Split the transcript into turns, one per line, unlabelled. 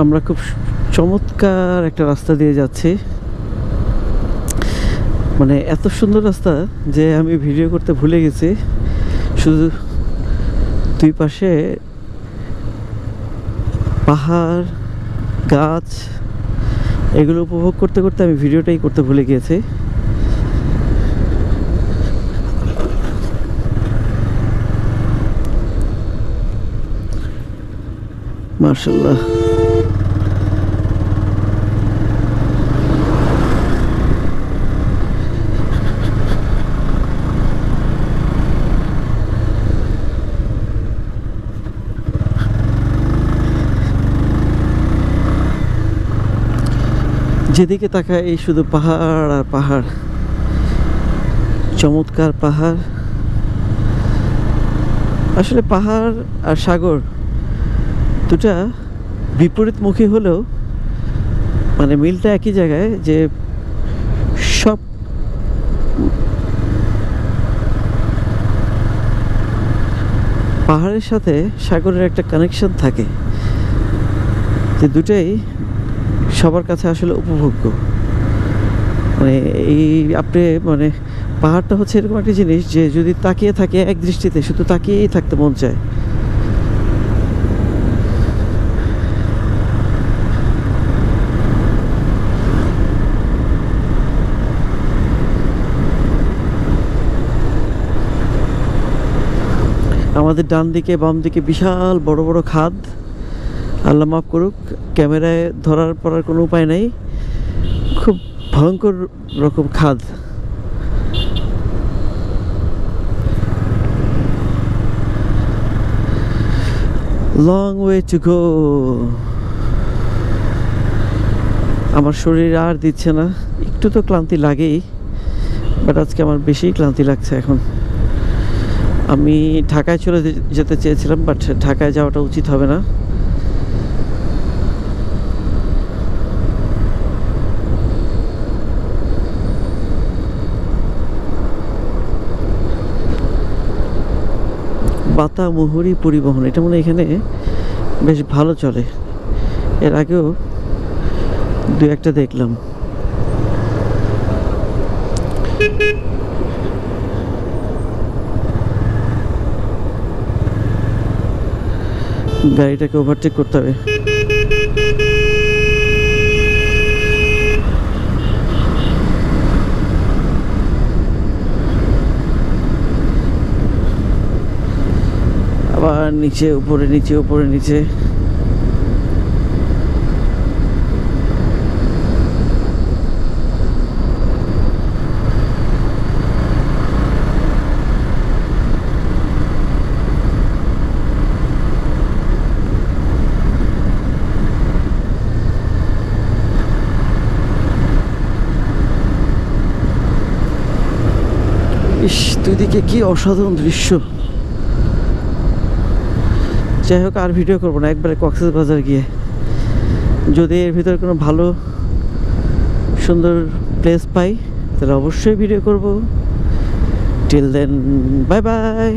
আমরা খুব চমৎকার একটা রাস্তা দিয়ে যাচ্ছি। মানে এত সুন্দর রাস্তা যে আমি ভিডিও করতে ভুলে গেছি। শুধু দুই পাশে পাহাড়, গাছ, এগুলো উপভোগ করতে করতে আমি ভিডিওটাই করতে ভুলে গিয়েছি। মার্শাল্লাহ যেদিকে তাকায় এই শুধু পাহাড় আর পাহাড়। চমৎকার পাহাড়। আসলে পাহাড় আর সাগর দুটা বিপরীতমুখী হলেও মানে মিলটা একই জায়গায় যে সব পাহাড়ের সাথে সাগরের একটা কানেকশন থাকে। যে দুটাই সবার কাছে আসলে উপভোগ্য। মানে এই আপনি মানে পাহাড়টা হচ্ছে এরকম একটা জিনিস যে যদি তাকিয়ে থাকে এক দৃষ্টিতে, শুধু তাকিয়েই থাকতে মন চায়। আমাদের ডান দিকে, বাম দিকে বিশাল বড় বড় খাদ। আল্লাহ মাফ করুক, ক্যামেরায় ধরার পড়ার কোনো উপায় নাই। খুব ভয়ঙ্কর রকম খাদ। লং ওয়ে টু গো আমার শরীর আর দিচ্ছে না। একটু তো ক্লান্তি লাগেই বাট আজকে আমার বেশি ক্লান্তি লাগছে এখন। আমি ঢাকায় চলে যেতে চেয়েছিলাম বাট ঢাকায় যাওয়াটা উচিত হবে না। বাতা মুহুরি পরিবহন, এটা মনে এখানে বেশ ভালো চলে। এর আগেও দু একটা দেখলাম। গাড়িটাকে ওভারটেক করতে হবে। আবার নিচে উপরে নিচে উপরে নিচে। ইস দুদিকে কি অসাধারণ দৃশ্য। যাই হোক, আর ভিডিও করব না। একবারে কক্সেস বাজার গিয়ে। যদি এর ভিতরে কোনো ভালো, সুন্দর প্লেস পাই, তাহলে অবশ্যই ভিডিও করব। Till then bye bye